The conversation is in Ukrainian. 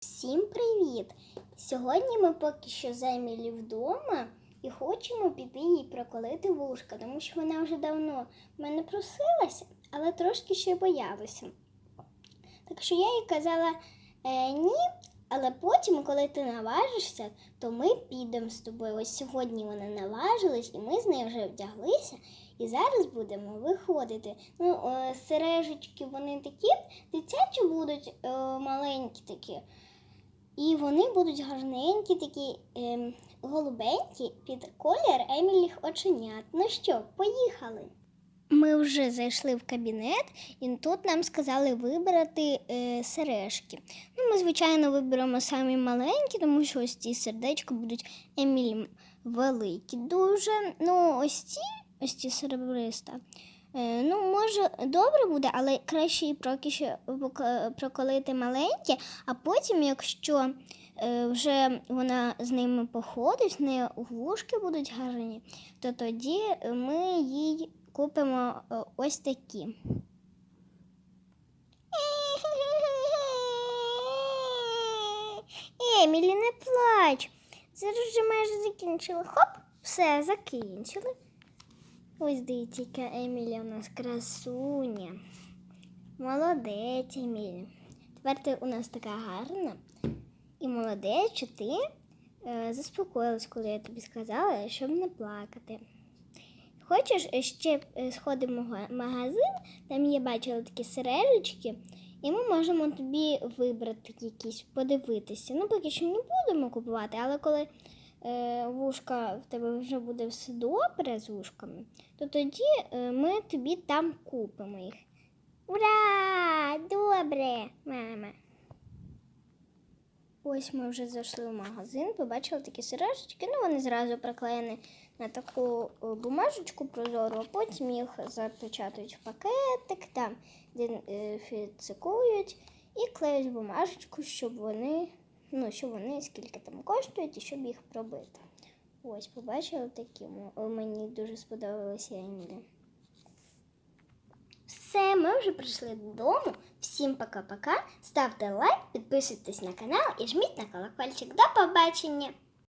Всім привіт! Сьогодні ми поки що з Емілі вдома і хочемо піти їй проколити вушка, тому що вона вже давно в мене просилася, але трошки ще боялася. Так що я їй казала е, ні, але потім, коли ти наважишся, то ми підемо з тобою. Ось сьогодні вона наважилась, і ми з нею вже вдяглися. І зараз будемо виходити. Ну, е, сережечки вони такі дитячі будуть е, маленькі такі. І вони будуть гарненькі, такі ем, голубенькі під колір Еміліх оченят. Ну що, поїхали. Ми вже зайшли в кабінет, і тут нам сказали вибрати е, сережки. Ну, ми, звичайно, виберемо самі маленькі, тому що ось ці сердечка будуть Емілі великі. Дуже. Ну, ось ці, ось ці серебриста. Е, ну, може, добре буде, але краще і проколити маленькі, а потім, якщо е, вже вона з ними походить, в неї вушки будуть гарні, то тоді ми їй купимо е, ось такі. Емілі, не плач. Зараз вже майже закінчили. Хоп, все, закінчили. Ось дивіться, яка Емілі у нас красуня. Молодець, Емілі. Тепер ти у нас така гарна. І молодець, що ти е, заспокоїлась, коли я тобі сказала, щоб не плакати. Хочеш, е, ще е, сходимо в магазин, там я бачила такі сережечки, і ми можемо тобі вибрати якісь, подивитися. Ну, поки що не будемо купувати, але коли вушка в тебе вже буде все добре з вушками, то тоді е, ми тобі там купимо їх. Ура! Добре, мама. Ось ми вже зайшли в магазин, побачили такі сережечки. Ну, вони зразу приклеєні на таку е, бумажечку прозору, а потім їх запечатують в пакетик, там дезінфіцикують і клеють бумажечку, щоб вони, ну, що вони скільки там коштують і щоб їх пробити. Ось, побачила такі. Мені дуже сподобалися Емілі. Все, ми вже прийшли додому. Всім пока-пока. Ставте лайк, підписуйтесь на канал і жміть на колокольчик. До побачення!